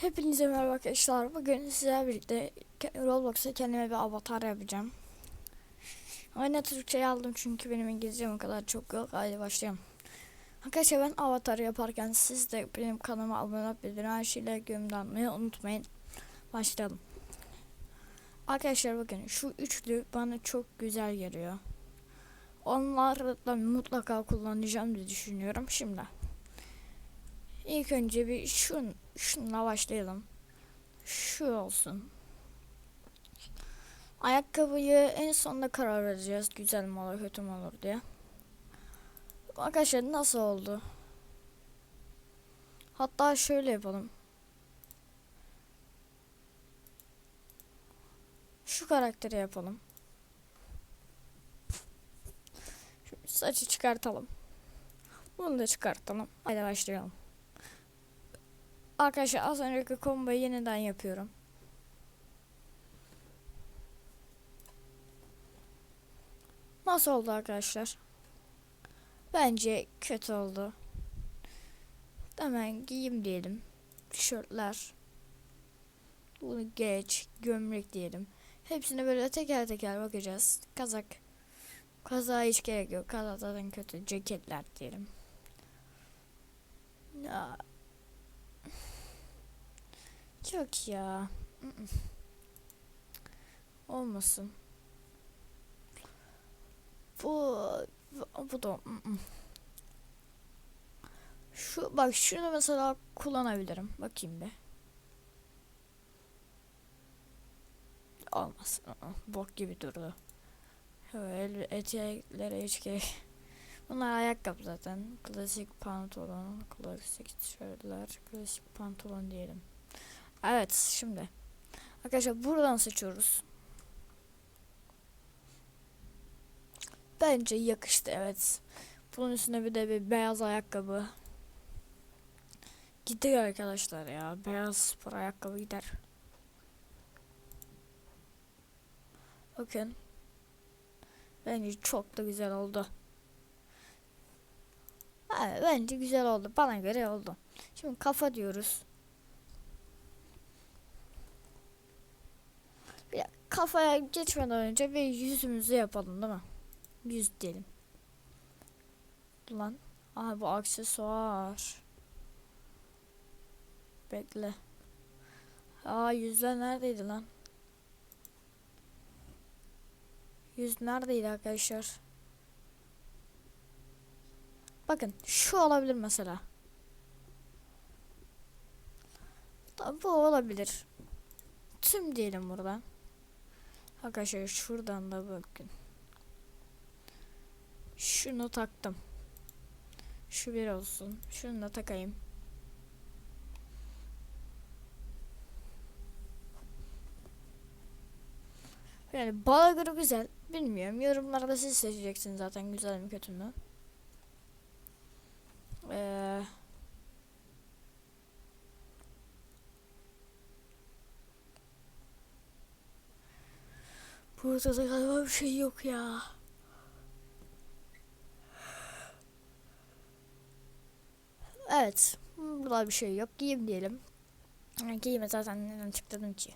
Hepinize merhaba arkadaşlar. Bugün sizlerle birlikte Roblox'a kendime bir avatar yapacağım. Aynı Türkçe'ye aldım çünkü benim İngilizcem o kadar çok yok. Hadi başlayalım. Arkadaşlar ben avatar yaparken siz de benim kanalıma abone olup bildirim her şeyle gömdanmayı unutmayın. Başlayalım. Arkadaşlar bakın şu üçlü bana çok güzel geliyor. Onları da mutlaka kullanacağım diye düşünüyorum şimdi. İlk önce bir şun, şunla başlayalım. Şu olsun. Ayakkabıyı en sonunda karar vereceğiz. Güzel mi olur, kötü mü olur diye. Arkadaşlar nasıl oldu? Hatta şöyle yapalım. Şu karakteri yapalım. Şu saçı çıkartalım. Bunu da çıkartalım. Hadi başlayalım. Arkadaşlar az önceki komboyu yeniden yapıyorum. Nasıl oldu arkadaşlar? Bence kötü oldu. Hemen giyeyim diyelim. Tişörtler. Bunu geç. Gömlek diyelim. Hepsine böyle teker teker bakacağız. Kazak. Kazağa hiç gerek yok. Kazak zaten kötü. Ceketler diyelim. Ya, Yok ya. Olmasın. Bu bu da. Şu bak şunu mesela kullanabilirim. Bakayım bir. I-ı, Bok gibi durdu. Öyle eteklere hiç gerek. Bunlar ayakkabı zaten. Klasik pantolon, klasik tişörtler, klasik pantolon diyelim. Evet şimdi. Arkadaşlar buradan seçiyoruz. Bence yakıştı evet. Bunun üstüne bir de bir beyaz ayakkabı. Gidiyor arkadaşlar ya. Beyaz spor ayakkabı gider. Bakın. Bence çok da güzel oldu. Evet, bence güzel oldu. Bana göre oldu. Şimdi kafa diyoruz. Bir kafaya geçmeden önce bir yüzümüzü yapalım değil mi? Yüz diyelim. Lan. Aha bu aksesuar. Bekle. Aa yüzler neredeydi lan? Yüz neredeydi arkadaşlar? Bakın şu olabilir mesela. Bu olabilir. Tüm diyelim buradan. Arkadaşlar şuradan da bakın. Şunu taktım. Şu bir olsun. Şunu da takayım. Yani bana göre güzel. Bilmiyorum. Yorumlarda siz seçeceksiniz zaten güzel mi kötü mü. Ee, burada da galiba bir şey yok ya. Evet. Burada bir şey yok. Giyim diyelim. Giyime zaten neden tıkladım ki.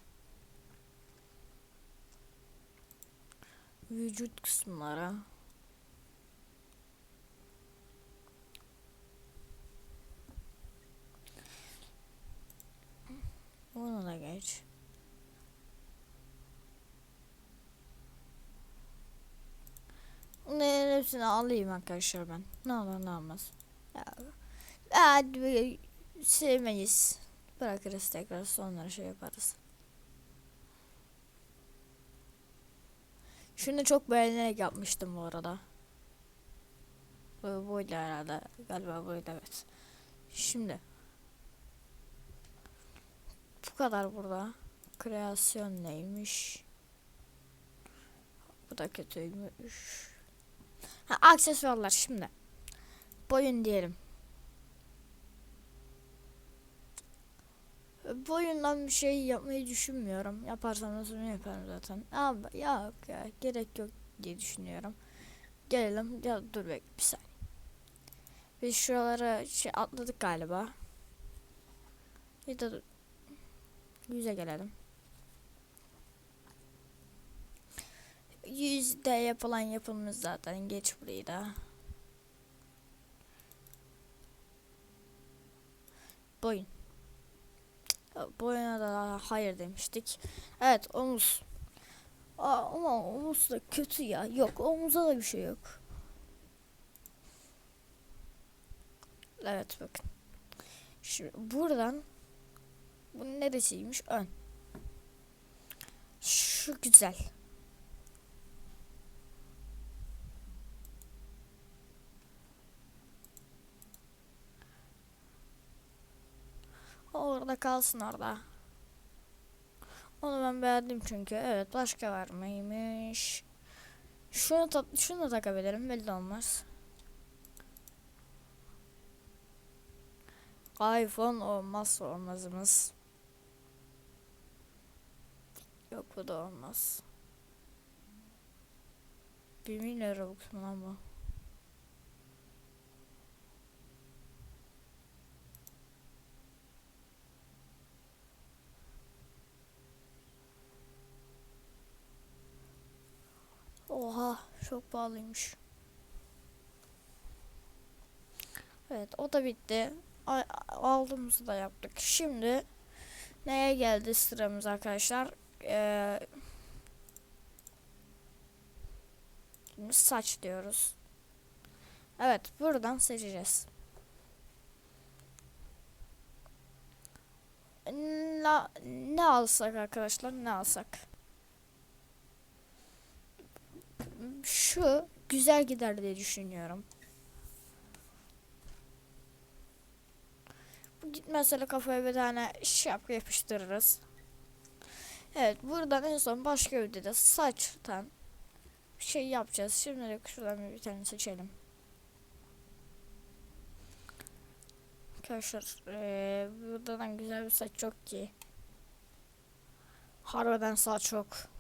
Vücut kısımlara. Onu da geç. Bunların hepsini alayım arkadaşlar ben. Ne olur ne olmaz. Hadi sevmeyiz. Bırakırız tekrar sonra şey yaparız. Şunu çok beğenerek yapmıştım bu arada. Bu buydu herhalde. Galiba buydu evet. Şimdi. Bu kadar burada. Kreasyon neymiş? Bu da kötüymüş. Ha, aksesuarlar şimdi. Boyun diyelim. Boyundan bir şey yapmayı düşünmüyorum. Yaparsam nasıl yaparım zaten. Ama yok ya gerek yok diye düşünüyorum. Gelelim. Ya dur bek bir saniye. Biz şuralara şey atladık galiba. Bir de Yüze gelelim. Yüzde yapılan yapımız zaten geç burayı da. Boyun. Boyuna da hayır demiştik. Evet omuz. Aa, ama omuz da kötü ya. Yok omuzda da bir şey yok. Evet bakın. Şimdi buradan bu neresiymiş? Ön. Şu güzel. O orada kalsın orada. Onu ben beğendim çünkü. Evet başka var mıymış? Şunu, ta şunu da takabilirim belli olmaz. iPhone olmazsa olmazımız. Yok bu da olmaz. Bir milyon Robux mu lan bu? Oha çok pahalıymış. Evet o da bitti. Aldığımızı da yaptık. Şimdi neye geldi sıramız arkadaşlar? Ee, saç diyoruz. Evet buradan seçeceğiz. Ne, ne alsak arkadaşlar ne alsak? Şu güzel gider diye düşünüyorum. Mesela kafaya bir tane şapka yapıştırırız. Evet buradan en son başka videoda saçtan şey yapacağız. Şimdilik şuradan bir tane seçelim. Arkadaşlar ee, buradan güzel bir saç yok ki. Harbiden saç yok.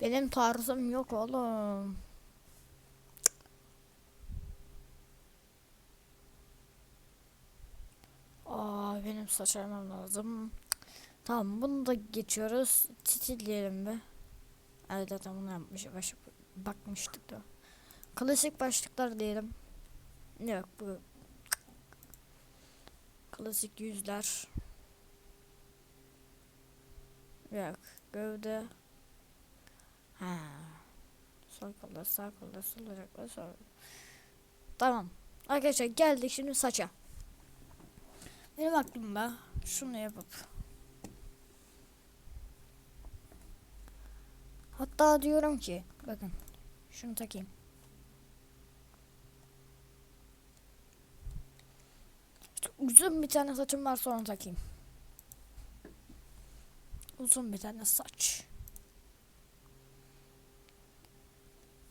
Benim tarzım yok oğlum. Aa benim saç aramam lazım. Tamam bunu da geçiyoruz. Titil diyelim be. Evet zaten bunu yapmış. Baş, bakmıştık da. Klasik başlıklar diyelim. Yok bu. Klasik yüzler. Yok. Gövde. Ha. Sol kolda sağ kolda sol bacakla sol. Tamam. Arkadaşlar geldik şimdi saça. Benim aklımda şunu yapıp Hatta diyorum ki bakın şunu takayım. Uzun bir tane saçım var sonra takayım. Uzun bir tane saç.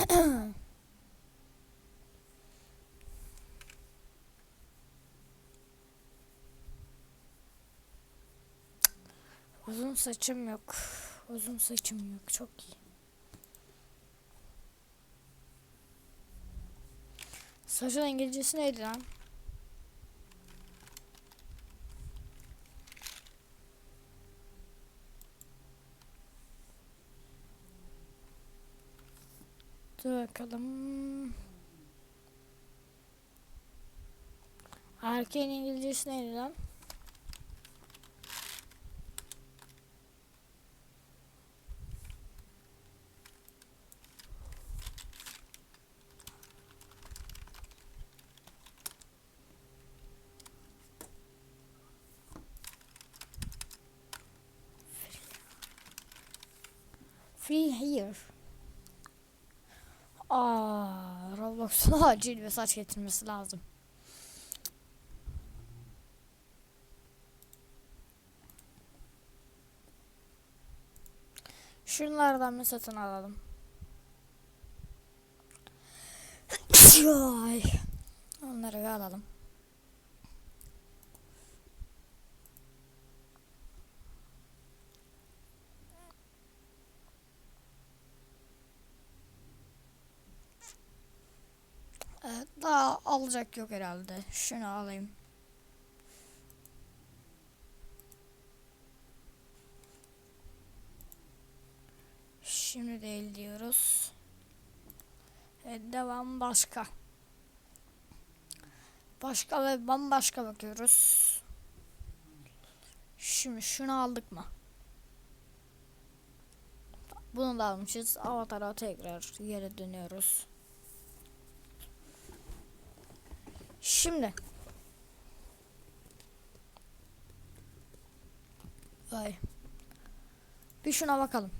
Uzun saçım yok. Uzun saçım yok. Çok iyi. Saçın İngilizcesi neydi lan? Dur bakalım. Erkeğin İngilizcesi neydi lan? Free here. Aa, Roblox'un acil bir saç getirmesi lazım. Şunlardan bir satın alalım. Onları alalım. Daha alacak yok herhalde. Şunu alayım. Şimdi değil diyoruz. Evet, devam başka. Başka ve bambaşka bakıyoruz. Şimdi şunu aldık mı? Bunu da almışız. Avatara tekrar yere dönüyoruz. Şimdi. Vay. Bir şuna bakalım.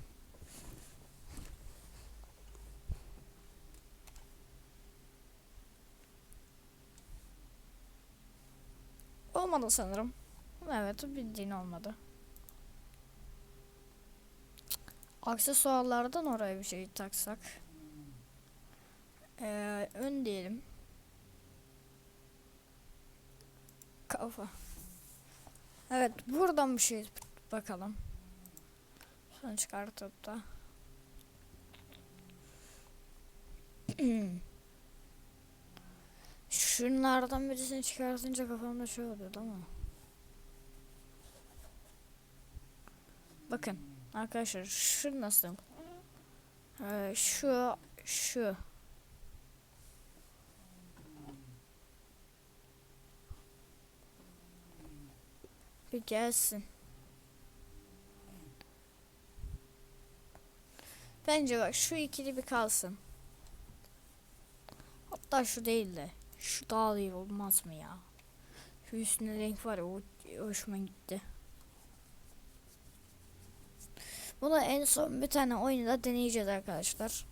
Olmadı sanırım. Evet bildiğin olmadı. Aksesuarlardan oraya bir şey taksak. Ee, ön diyelim. Kafa. Evet buradan bir şey bakalım. Sonra çıkartıp da. Şunlardan birisini çıkartınca kafamda şey oluyordu ama. Bakın arkadaşlar şu nasıl? Ee, şu şu. Bir gelsin. Bence bak şu ikili bir kalsın. Hatta şu değil de. Şu daha iyi olmaz mı ya? Şu üstüne renk var o hoşuma gitti. Bunu en son bir tane oyunda deneyeceğiz arkadaşlar.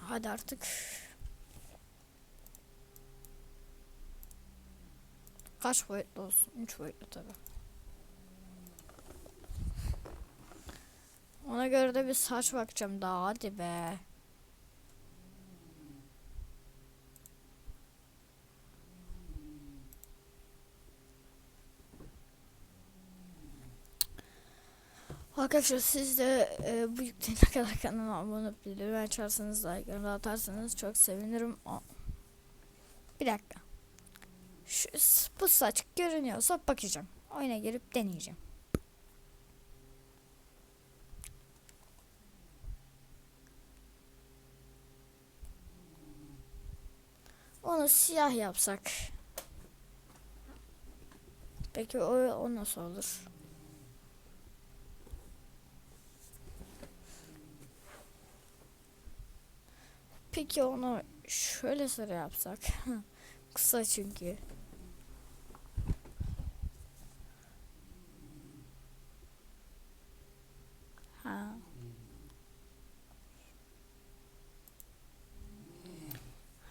Hadi artık. Kaç boyutlu olsun? 3 boyutlu tabi. Ona göre de bir saç bakacağım daha hadi be. Arkadaşlar siz de e, bu yükleyene kadar kanalıma abone olup bildirim açarsanız like atarsanız çok sevinirim. O. Bir dakika. Şu, bu saç görünüyorsa bakacağım. Oyuna girip deneyeceğim. Onu siyah yapsak. Peki o, o nasıl olur? Peki onu şöyle sarı yapsak. Kısa çünkü. Ha.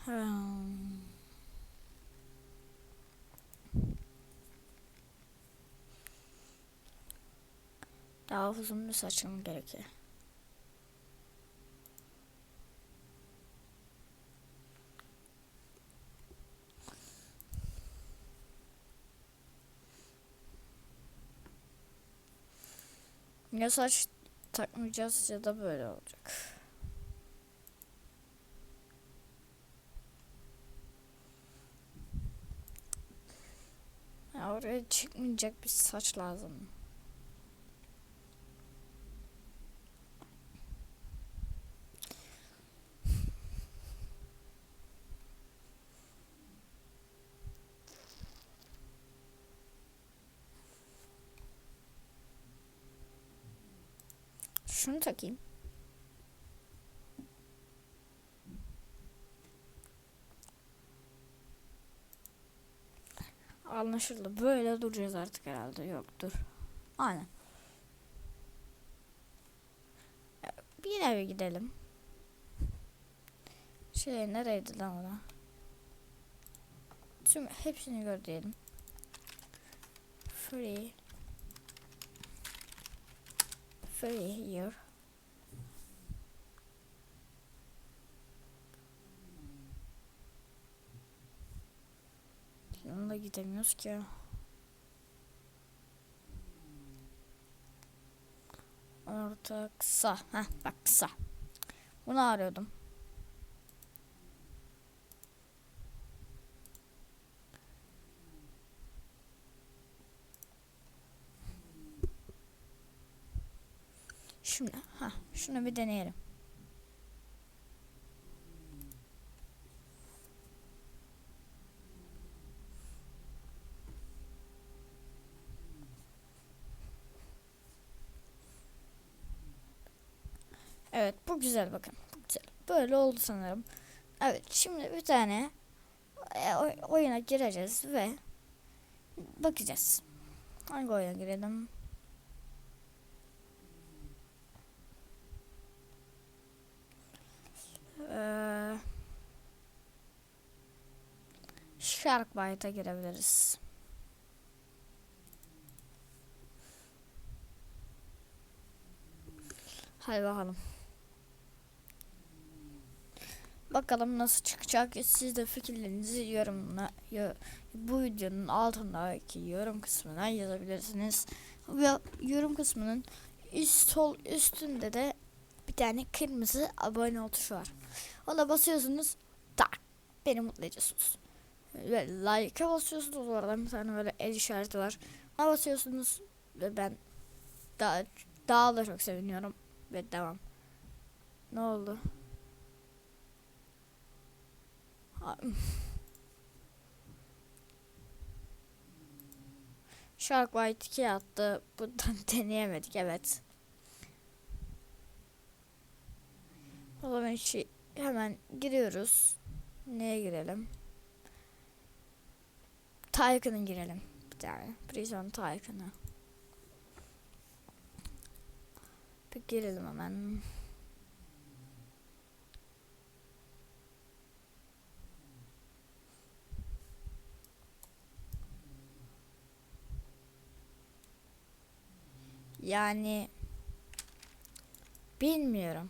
Hmm. Daha uzun bir saçım gerekiyor. Ya saç takmayacağız ya da böyle olacak. Ya oraya çıkmayacak bir saç lazım. Şunu takayım. Anlaşıldı. Böyle duracağız artık herhalde. Yok dur. Aynen. Bir eve gidelim. Şey nereydi lan ona? Tüm hepsini gör diyelim. Free. Free here. Yanına gidemiyoruz ki. Orta. Heh bak kısa. Bunu arıyordum. Şimdi ha şunu bir deneyelim. Evet bu güzel bakın. Bu güzel. Böyle oldu sanırım. Evet şimdi bir tane e, oy- oyuna gireceğiz ve bakacağız. Hangi oyuna girelim? Ee, Shark Bite'a girebiliriz. Hadi bakalım. Bakalım nasıl çıkacak. Siz de fikirlerinizi yorumla yo- bu videonun altındaki yorum kısmına yazabilirsiniz. Ve yorum kısmının üst sol üstünde de bir tane kırmızı abone ol tuşu var. Ona basıyorsunuz. Tak. Beni mutlu ediyorsunuz. Ve like'a basıyorsunuz orada bir tane böyle el işareti var. Ona basıyorsunuz ve ben daha daha da çok seviniyorum ve devam. Ne oldu? Ha- Shark White 2 attı. Buradan deneyemedik evet. O zaman şi- hemen giriyoruz. Neye girelim? Tycoon'a girelim. Bir tane. Prison Tycoon'a. Bir girelim hemen. Yani bilmiyorum.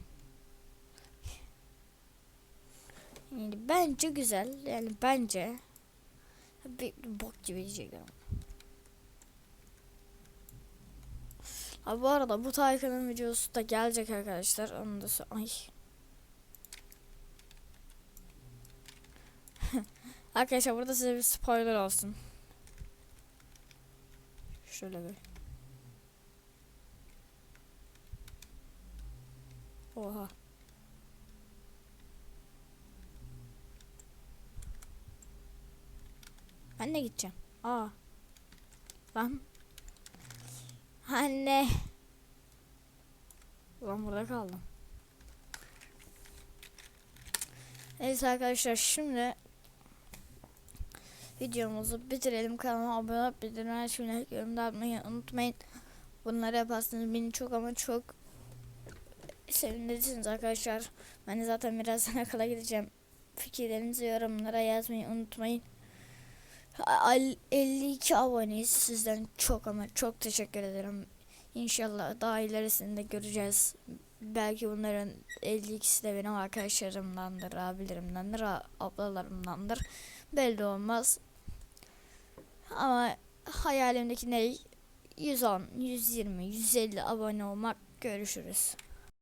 Yani bence güzel. Yani bence bir bok gibi diyecekler. Ha bu arada bu Taycan'ın videosu da gelecek arkadaşlar. Onu da ay. arkadaşlar burada size bir spoiler olsun. Şöyle bir. Oha. Ben de gideceğim. Aa. Lan. Anne. Ulan burada kaldım. Neyse arkadaşlar şimdi videomuzu bitirelim. Kanalıma abone olup bildirimleri açmayı, yorumda atmayı unutmayın. Bunları yaparsanız beni çok ama çok sevindirirsiniz arkadaşlar. Ben de zaten birazdan akıla gideceğim. Fikirlerinizi yorumlara yazmayı unutmayın. Al- 52 aboneyiz. Sizden çok ama çok teşekkür ederim. İnşallah daha ilerisinde göreceğiz. Belki bunların 52'si de benim arkadaşlarımdandır, abilerimdendir, ablalarımdandır. Belli olmaz. Ama hayalimdeki ne? 110, 120, 150 abone olmak. Görüşürüz.